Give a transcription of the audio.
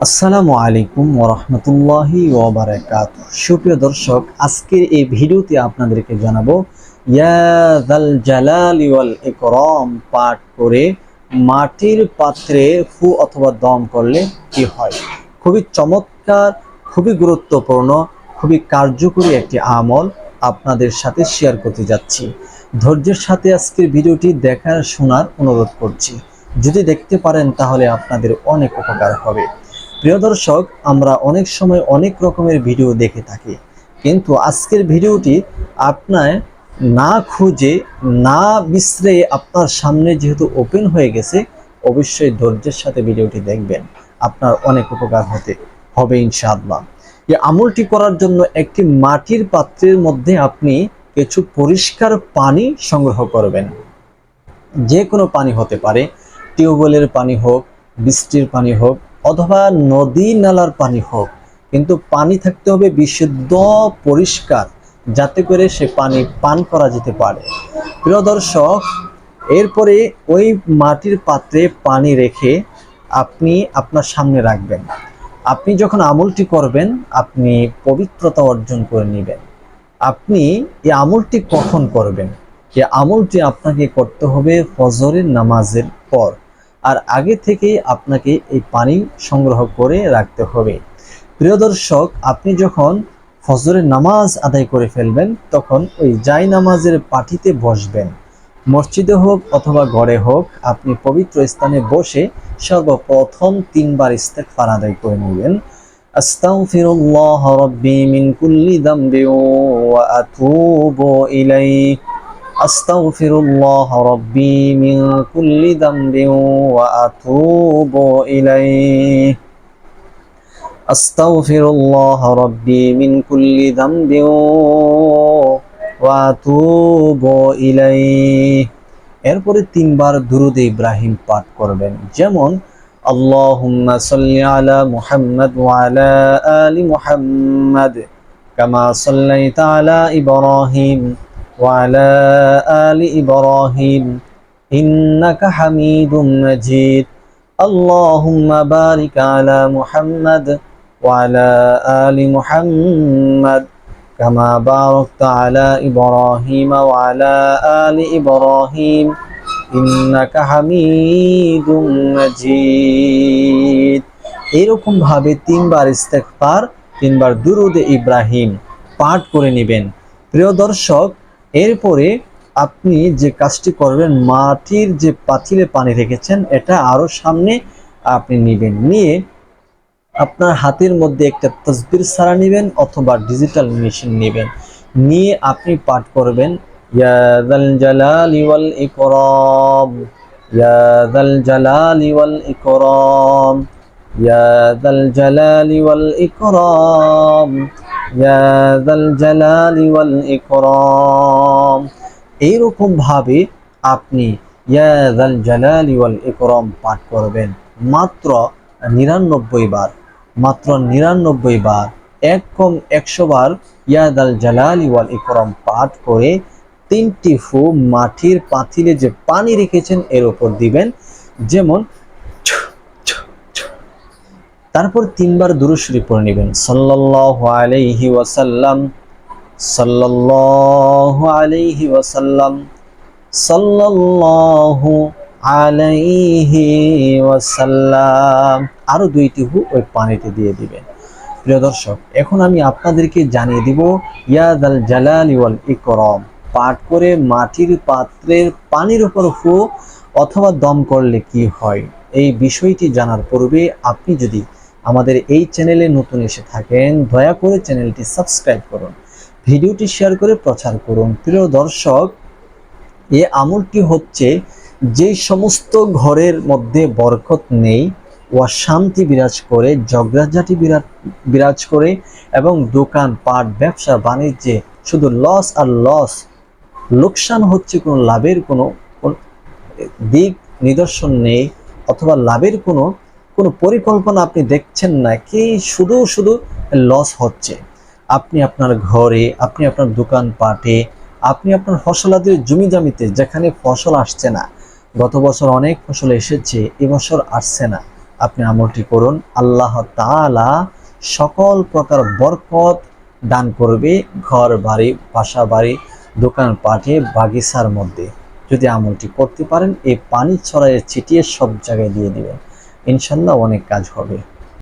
আসসালামু আলাইকুম ওরহমতুল্লাহি ওবরাকাত। সুপ্রিয় দর্শক, আজকের এই ভিডিওতে আপনাদেরকে জানাব ইয়াদাল জালালি ওয়াল ইকরাম, পাঠ করে মাটির পাত্রে ফু অথবা দম করলে কি হয়? খুবই চমৎকার, খুবই গুরুত্বপূর্ণ, খুবই কার্যকরী একটি আমল আপনাদের সাথে শেয়ার করতে যাচ্ছি। ধৈর্যের সাথে আজকের ভিডিওটি দেখার শোনার অনুরোধ করছি। যদি দেখতে পারেন তাহলে আপনাদের অনেক উপকার হবে। প্রিয় দর্শক, আমরা অনেক সময় অনেক রকমের ভিডিও দেখে থাকি। কিন্তু আজকের ভিডিওটি আপনার না খুঁজে, না বিশ্রে আপনার সামনে যেহেতু ওপেন হয়ে গেছে, অবশ্যই ধৈর্যের সাথে ভিডিওটি দেখবেন। আপনার অনেক উপকার হতে, হবে ইনশাআল্লাহ। এই আমলটি করার জন্য একটি মাটির পাত্রের মধ্যে আপনি কিছু পরিষ্কার পানি সংগ্রহ করবেন। যে কোনো পানি হতে পারে, টিউবওয়েলের পানি হোক, বৃষ্টির পানি হোক অথবা নদী নালার পানি হোক, কিন্তু পানি থাকতে হবে বিশুদ্ধ, পরিষ্কার, যাতে করে সে পানি পান করা যেতে পারে। প্রিয় দর্শক, এরপরে ওই মাটির পাত্রে পানি রেখে আপনি আপনার সামনে রাখবেন। আপনি যখন আমলটি করবেন, আপনি পবিত্রতা অর্জন করে নেবেন। আপনি এই আমলটি কখন করবেন? এই আমলটি আপনাকে করতে হবে ফজরের নামাজের পর। আর আগে থেকেই আপনাকে এই পানি সংগ্রহ করে রাখতে হবে। প্রিয় দর্শক, আপনি যখন ফজরের নামাজ আদায় করে ফেলবেন, তখন ওই জাই নামাজের পাটিতে বসবেন। মসজিদে হোক অথবা ঘরে হোক, আপনি পবিত্র স্থানে বসে সর্বপ্রথম তিনবার ইস্তেগফার আদায় করে নেবেন। আস্তাগফিরুল্লাহ রাব্বি মিন কুল্লি যামবি ওয়া আতুবু ইলাইহি। أستغفر الله ربي من كل ذنب وأتوب إليه أستغفر الله ربي من كل ذنب وأتوب إليه এরপরে তিনবার দুরুদ ইব্রাহিম পাঠ করবেন যেমন اللهم صل على محمد وعلى آل محمد كما صليت على إبراهيم وعلى آل إبراهيم إنك حميد مجيد اللهم بارك على محمد وعلى آل محمد كما باركت على إبراهيم وعلى آل إبراهيم إنك حميد مجيد এরকম ভাবে তিনবার ইস্তেগফার তিনবার দুরুদ ইব্রাহিম পাঠ করে নেবেন প্রিয় দর্শক এরপরে আপনি যে কাজটি করবেন, মাটির যে পাতিলে পানি রেখেছেন, এটা আরও সামনে আপনি নেবেন। নিয়ে আপনার হাতের মধ্যে একটা তসবির সারা নেবেন অথবা ডিজিটাল মেশিন নেবেন। নিয়ে আপনি পাঠ করবেন ইয়াদাল ইয়াদাল জালালি ওয়াল ইকরাম। এইরকম ভাবে আপনি জালালি ওয়াল ইকরাম পাঠ করবেন। মাত্র নিরানব্বই বার, মাত্র নিরানব্বই বার, এক কম একশো বার ইয়াদাল জালালি ওয়াল ইকরাম পাঠ করে তিনটি ফু মাটির পাতিলে যে পানি রেখেছেন এর উপর দিবেন। যেমন তারপর তিনবার দুরুশরী পড়ে নেবেন। সাল্লাল্লাহু আলাইহি ওয়াসাল্লাম সাল্লাল্লাহু আলাইহি ওয়াসাল্লাম, সাল্লাল্লাহু আলাইহি ওয়াসাল্লাম। আরও দুইটি হু ওই পানিতে দিয়ে দিবেন। প্রিয় দর্শক, এখন আমি আপনাদেরকে জানিয়ে দিব ইয়াদাল জালালি ওয়াল ইকরাম, পাঠ করে মাটির পাত্রের পানির উপর হু অথবা দম করলে কি হয়? এই বিষয়টি জানার পূর্বে আপনি যদি আমাদের এই চ্যানেলে নতুন এসে থাকেন, দয়া করে চ্যানেলটি সাবস্ক্রাইব করুন। ভিডিওটি শেয়ার করে প্রচার করুন। প্রিয় দর্শক, এ আমলটি হচ্ছে যে সমস্ত ঘরের মধ্যে বরকত নেই ও শান্তি বিরাজ করে ঝগড়াঝাটি বিরাজ করে এবং দোকান, পাট, ব্যবসা, বাণিজ্যে শুধু লস আর লস লোকসান হচ্ছে কোনো লাভের কোনো দিক নিদর্শন নেই অথবা লাভের কোনো কোনো পরিকল্পনা আপনি দেখছেন না, কি শুধু শুধু লস হচ্ছে। আপনি আপনার ঘরে, আপনি আপনার দোকান পাটে আপনি আপনার ফসলাদের জমি জমিতে যেখানে ফসল আসছে না। গত বছর অনেক ফসল এসেছে এবছর আসছে না। আপনি আমলটি করুন, আল্লাহ তাআলা সকল প্রকার বরকত দান করবে ঘর বাড়ি, বাসা বাড়ি দোকান পাঠে বাগিচার মধ্যে। যদি আমলটি করতে পারেন, এই পানি ছড়াইয়ে ছিটিয়ে সব জায়গায় দিয়ে দিবেন। ইনশাল্লাহ অনেক কাজ হবে।